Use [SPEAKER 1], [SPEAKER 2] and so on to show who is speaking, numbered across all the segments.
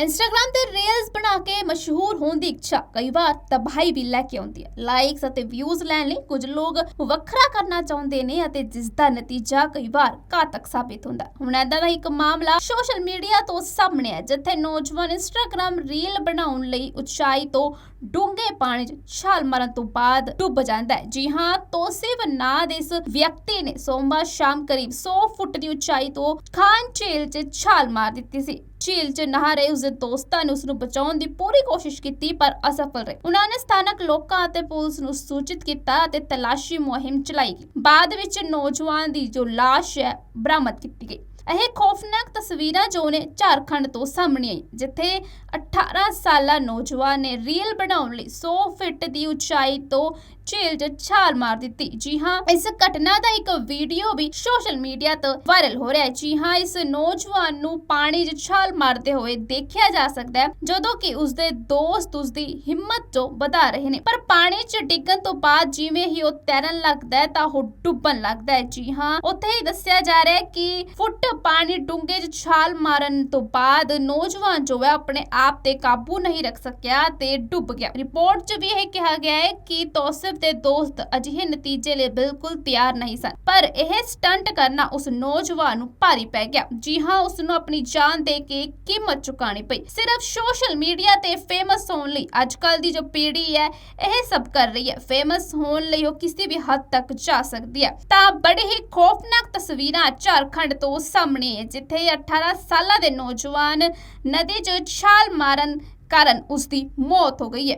[SPEAKER 1] Instagram ਤੇ reels ਬਣਾ ਕੇ ਮਸ਼ਹੂਰ ਹੋਣ ਦੀ ਇੱਛਾ। ਕਈ ਵਾਰ ਤਬਾਹੀ ਵੀ ਲੈ ਕੇ ਆਉਂਦੀ ਹੈ। ਲਾਈਕਸ ਅਤੇ ਵਿਊਜ਼ ਲੈਣ ਲਈ ਕੁਝ ਲੋਕ ਵੱਖਰਾ ਕਰਨਾ ਚਾਹੁੰਦੇ ਨੇ ਅਤੇ ਜਿਸ ਦਾ ਨਤੀਜਾ ਕਈ ਵਾਰ ਘਾਤਕ ਸਾਬਿਤ ਹੁੰਦਾ ਹੁਣ ਏਦਾਂ ਦਾ ਇੱਕ ਮਾਮਲਾ ਸੋਸ਼ਲ ਮੀਡੀਆ ਤੋਂ ਸਾਹਮਣੇ ਹੈ ਜਿੱਥੇ ਨੌਜਵਾਨ ਇੰਸਟਾਗ੍ਰam ਰੀਲ ਬਣਾਉਣ ਲਈ ਉਚਾਈ ਤੋਂ ਡੂੰਘੇ ਪਾਣੀ 'ਚ ਛਾਲ ਮਾਰਨ ਤੋਂ ਬਾਅਦ ਡੁੱਬ ਜਾਂਦਾ ਹੈ। ਜੀ ਹਾਂ ਤੋਸਿਵ ਨਾਂ ਦੇ ਇਸ ਵਿਅਕਤੀ ਨੇ ਸੋਮਵਾਰ ਸ਼ਾਮ ਕਰੀਬ 100 ਫੁੱਟ ਦੀ ਉਚਾਈ ਤੋਂ ਖਾਨ ਝੀਲ 'ਚ ਛਾਲ ਮਾਰ ਦਿੱਤੀ ਸੀ। ਝੀਲ 'ਚ ਨਹਾ ਰਹੇ ਉਸਦੇ ਦੋਸਤਾਂ ਨੇ ਉਸ ਨੂੰ ਬਚਾਉਣ ਦੀ ਪੂਰੀ ਕੋਸ਼ਿਸ਼ ਕੀਤੀ, ਪਰ ਅਸਫਲ ਰਹੇ। ਉਹਨਾਂ ਨੇ ਸਥਾਨਕ ਲੋਕਾਂ ਅਤੇ ਪੁਲਿਸ ਨੂੰ ਸੂਚਿਤ ਕੀਤਾ ਅਤੇ ਤਲਾਸ਼ੀ ਮੁਹਿੰਮ ਚਲਾਈ ਗਈ। ਬਾਅਦ ਵਿੱਚ ਨੌਜਵਾਨ ਦੀ ਜੋ ਲਾਸ਼ ਹੈ, ਬਰਾਮਦ ਕੀਤੀ ਗਈ। ਇਹ ਖੌਫਨਾਕ ਤਸਵੀਰਾਂ ਜੋ ਨੇ ਝਾਰਖੰਡ ਤੋਂ ਸਾਹਮਣੇ ਆਈ ਜਿੱਥੇ 18 ਸਾਲਾ ਨੌਜਵਾਨ ਨੇ ਰੀਲ ਬਣਾਉਣ ਲਈ 100 ਫੁੱਟ ਦੀ ਉਚਾਈ ਤੋਂ ਝੀਲ 'ਚ ਛਾਲ ਮਾਰ ਦਿੱਤੀ। ਜੀ ਹਾਂ, ਇਸ ਘਟਨਾ ਦਾ ਇੱਕ ਵੀਡੀਓ ਵੀ ਸੋਸ਼ਲ ਮੀਡੀਆ ਤੇ ਵਾਇਰਲ ਹੋ ਰਿਹਾ ਹੈ। ਜੀ ਹਾਂ, ਇਸ ਨੌਜਵਾਨ ਨੂੰ ਪਾਣੀ 'ਚ ਛਾਲ ਮਾਰਦੇ ਹੋਏ ਦੇਖਿਆ ਜਾ ਸਕਦਾ ਹੈ, ਜਦੋਂ ਕਿ ਉਸਦੇ ਦੋਸਤ ਉਸਦੀ ਹਿੰਮਤ ਤੋਂ ਵਧਾ ਰਹੇ ਨੇ। ਪਰ ਪਾਣੀ 'ਚ ਡਿੱਗਣ ਤੋਂ ਬਾਅਦ ਜਿਵੇਂ ਹੀ ਉਹ ਤੈਰਨ ਲੱਗਦਾ ਹੈ, ਤਾਂ ਉਹ ਡੁੱਬਣ ਲੱਗਦਾ ਹੈ। ਜੀ ਹਾਂ, ਉੱਥੇ ਹੀ ਦੱਸਿਆ ਜਾ ਰਿਹਾ ਹੈ ਕਿ ਫੁੱਟ ਪਾਣੀ ਡੂੰਘੇ 'ਚ ਛਾਲ ਮਾਰਨ ਤੋਂ ਬਾਅਦ ਨੌਜਵਾਨ ਜੋ ਹੈ, ਆਪਣੇ ਆਪ ਤੇ ਕਾਬੂ ਨਹੀਂ ਰੱਖ ਸਕਿਆ ਤੇ ਡੁੱਬ ਗਿਆ। ਰਿਪੋਰਟ 'ਚ ਵੀ ਇਹ ਕਿਹਾ ਗਿਆ ਹੈ ਕਿ ਤੌਸਿਫ ਦੇ ਦੋਸਤ ਅਜਿਹੇ ਨਤੀਜੇ ਲਈ ਬਿਲਕੁਲ ਤਿਆਰ ਨਹੀਂ ਸਨ। ਪਰ ਇਹ ਸਟੰਟ ਕਰਨਾ ਉਸ ਨੌਜਵਾਨ ਨੂੰ ਭਾਰੀ ਪੈ ਗਿਆ। ਜੀ ਹਾਂ, ਉਸ ਨੂੰ ਆਪਣੀ ਜਾਨ ਦੇ ਕੇ ਕੀਮਤ ਚੁਕਾਣੀ ਪਈ। ਸਿਰਫ ਸੋਸ਼ਲ ਮੀਡੀਆ ਤੇ ਫੇਮਸ ਹੋਣ ਲਈ ਅੱਜਕੱਲ ਦੀ ਜੋ ਪੀੜ੍ਹੀ ਹੈ, ਇਹ ਸਭ ਕਰ ਰਹੀ ਹੈ। ਫੇਮਸ ਹੋਣ ਲਈ ਉਹ ਕਿਸੇ ਵੀ ਹੱਦ ਤੱਕ ਜਾ ਸਕਦੀ ਹੈ। ਤਾਂ ਬੜੀ ਹੀ ਖੌਫਨਾਕ ਤਸਵੀਰਾਂ ਝਾਰਖੰਡ ਤੋਂ ਸਾਹਮਣੇ ਹੈ ਜਿੱਥੇ 18 ਸਾਲਾਂ ਦੇ ਨੌਜਵਾਨ ਨਦੀ 'ਚ ਛਾਲ ਮਾਰਨ ਕਾਰਨ ਉਸ ਦੀ ਮੌਤ ਹੋ ਗਈ ਹੈ।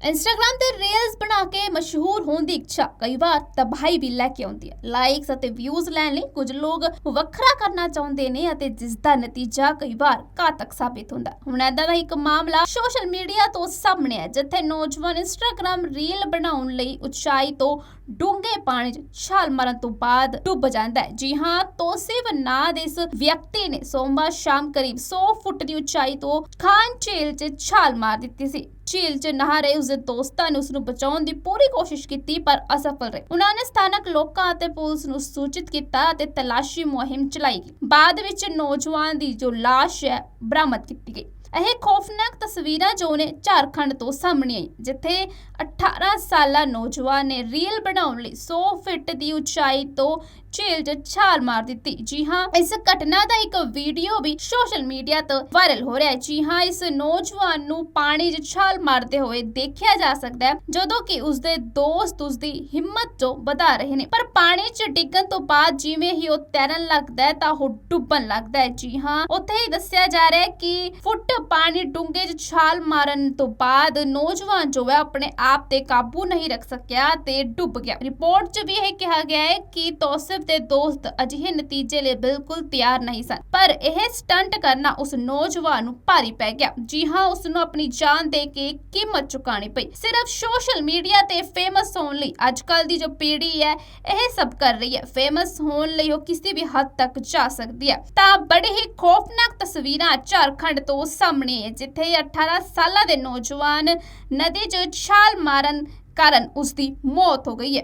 [SPEAKER 1] ਇੰਸਟਾਗ੍ਰam ਤੇ ਰੀਲਸ ਬਣਾ ਕੇ ਮਸ਼ਹੂਰ ਹੋਣ ਦੀ ਇੱਛਾ। ਕਈ ਵਾਰ ਤਬਾਹੀ ਵੀ ਲੈ ਕੇ ਆਉਂਦੀ ਹੈ। ਲਾਈਕਸ ਅਤੇ ਵਿਊਜ਼ ਲੈਣ ਲਈ ਕੁਝ ਲੋਕ ਵੱਖਰਾ ਕਰਨਾ ਚਾਹੁੰਦੇ ਨੇ ਅਤੇ ਜਿਸ ਦਾ ਨਤੀਜਾ ਕਈ ਵਾਰ ਘਾਤਕ ਸਾਬਿਤ ਹੁੰਦਾ ਹੁਣ ਏਦਾਂ ਦਾ ਇੱਕ ਮਾਮਲਾ ਸੋਸ਼ਲ ਮੀਡੀਆ ਤੋਂ ਸਾਹਮਣੇ ਹੈ ਜਿੱਥੇ ਨੌਜਵਾਨ ਇੰਸਟਾਗ੍ਰam ਰੀਲ ਬਣਾਉਣ ਲਈ ਉਚਾਈ ਤੋਂ ਡੂੰਘੇ ਪਾਣੀ 'ਚ ਛਾਲ ਮਾਰਨ ਤੋਂ ਬਾਅਦ ਡੁੱਬ ਜਾਂਦਾ ਹੈ। ਜੀ ਹਾਂ ਤੋਸਿਵ ਨਾਂ ਦੇ ਇਸ ਵਿਅਕਤੀ ਨੇ ਸੋਮਵਾਰ ਸ਼ਾਮ ਕਰੀਬ 100 ਫੁੱਟ ਦੀ ਉਚਾਈ ਤੋਂ ਖਾਨ ਝੀਲ 'ਚ ਛਾਲ ਮਾਰ ਦਿੱਤੀ ਸੀ। ਝੀਲ 'ਚ ਨਹਾ ਰਹੇ ਉਸਦੇ ਦੋਸਤਾਂ ਨੇ ਉਸ ਨੂੰ ਬਚਾਉਣ ਦੀ ਪੂਰੀ ਕੋਸ਼ਿਸ਼ ਕੀਤੀ, ਪਰ ਅਸਫਲ ਰਹੇ। ਉਹਨਾਂ ਨੇ ਸਥਾਨਕ ਲੋਕਾਂ ਅਤੇ ਪੁਲਿਸ ਨੂੰ ਸੂਚਿਤ ਕੀਤਾ ਅਤੇ ਤਲਾਸ਼ੀ ਮੁਹਿੰਮ ਚਲਾਈ ਗਈ। ਬਾਅਦ ਵਿੱਚ ਨੌਜਵਾਨ ਦੀ ਜੋ ਲਾਸ਼ ਹੈ, ਬਰਾਮਦ ਕੀਤੀ ਗਈ। ਇਹ ਖੌਫਨਾਕ ਤਸਵੀਰਾਂ ਜੋ ਨੇ ਝਾਰਖੰਡ ਤੋਂ ਸਾਹਮਣੇ ਆਈ ਜਿੱਥੇ 18 ਸਾਲਾ ਨੌਜਵਾਨ ਨੇ ਰੀਲ ਬਣਾਉਣ ਲਈ 100 ਫਿੱਟ ਦੀ ਉਚਾਈ ਤੋਂ ਝੀਲ 'ਚ ਛਾਲ ਮਾਰ ਦਿੱਤੀ। ਜੀ ਹਾਂ, ਇਸ ਘਟਨਾ ਦਾ ਇੱਕ ਵੀਡੀਓ ਵੀ ਸੋਸ਼ਲ ਮੀਡੀਆ ਤੇ ਵਾਇਰਲ ਹੋ ਰਿਹਾ ਹੈ। ਜੀ ਹਾਂ, ਇਸ ਨੌਜਵਾਨ ਨੂੰ ਪਾਣੀ 'ਚ ਛਾਲ ਮਾਰਦੇ ਹੋਏ ਦੇਖਿਆ ਜਾ ਸਕਦਾ ਹੈ, ਜਦੋਂ ਕਿ ਉਸਦੇ ਦੋਸਤ ਉਸਦੀ ਹਿੰਮਤ ਤੋਂ ਵਧਾ ਰਹੇ ਨੇ। ਪਰ ਪਾਣੀ 'ਚ ਡਿੱਗਣ ਤੋਂ ਬਾਅਦ ਜਿਵੇਂ ਹੀ ਉਹ ਤੈਰਨ ਲੱਗਦਾ ਹੈ, ਤਾਂ ਉਹ ਡੁੱਬਣ ਲੱਗਦਾ ਹੈ। ਜੀ ਹਾਂ, ਉੱਥੇ ਹੀ ਦੱਸਿਆ ਜਾ ਰਿਹਾ ਹੈ ਕਿ ਫੁੱਟ ਪਾਣੀ ਡੂੰਘੇ 'ਚ ਛਾਲ ਮਾਰਨ ਤੋਂ ਬਾਅਦ ਨੌਜਵਾਨ ਜੋ ਹੈ, ਆਪਣੇ ਆਪ ਤੇ ਕਾਬੂ ਨਹੀਂ ਰੱਖ ਸਕਿਆ ਤੇ ਡੁੱਬ ਗਿਆ। ਰਿਪੋਰਟ 'ਚ ਵੀ ਇਹ ਕਿਹਾ ਗਿਆ ਹੈ ਕਿ ਤੌਸਿਫ ਦੇ ਦੋਸਤ ਅਜਿਹੇ ਨਤੀਜੇ ਲਈ ਬਿਲਕੁਲ ਤਿਆਰ ਨਹੀਂ ਸਨ। ਪਰ ਇਹ ਸਟੰਟ ਕਰਨਾ ਉਸ ਨੌਜਵਾਨ ਨੂੰ ਭਾਰੀ ਪੈ ਗਿਆ। ਜੀ ਹਾਂ, ਉਸ ਨੂੰ ਆਪਣੀ ਜਾਨ ਦੇ ਕੇ ਕੀਮਤ ਚੁਕਾਣੀ ਪਈ। ਸਿਰਫ ਸੋਸ਼ਲ ਮੀਡੀਆ ਤੇ ਫੇਮਸ ਹੋਣ ਲਈ ਅੱਜਕੱਲ ਦੀ ਜੋ ਪੀੜ੍ਹੀ ਹੈ, ਇਹ ਸਭ ਕਰ ਰਹੀ ਹੈ। ਫੇਮਸ ਹੋਣ ਲਈ ਉਹ ਕਿਸੇ ਵੀ ਹੱਦ ਤੱਕ ਜਾ ਸਕਦੀ ਹੈ। ਤਾਂ ਬੜੀ ਹੀ ਖੌਫਨਾਕ ਤਸਵੀਰਾਂ ਝਾਰਖੰਡ ਤੋਂ ਸਾਹਮਣੇ ਹੈ ਜਿੱਥੇ 18 ਸਾਲਾਂ ਦੇ ਨੌਜਵਾਨ ਨਦੀ 'ਚ ਛਾਲ ਮਾਰਨ ਕਾਰਨ ਉਸ ਦੀ ਮੌਤ ਹੋ ਗਈ ਹੈ।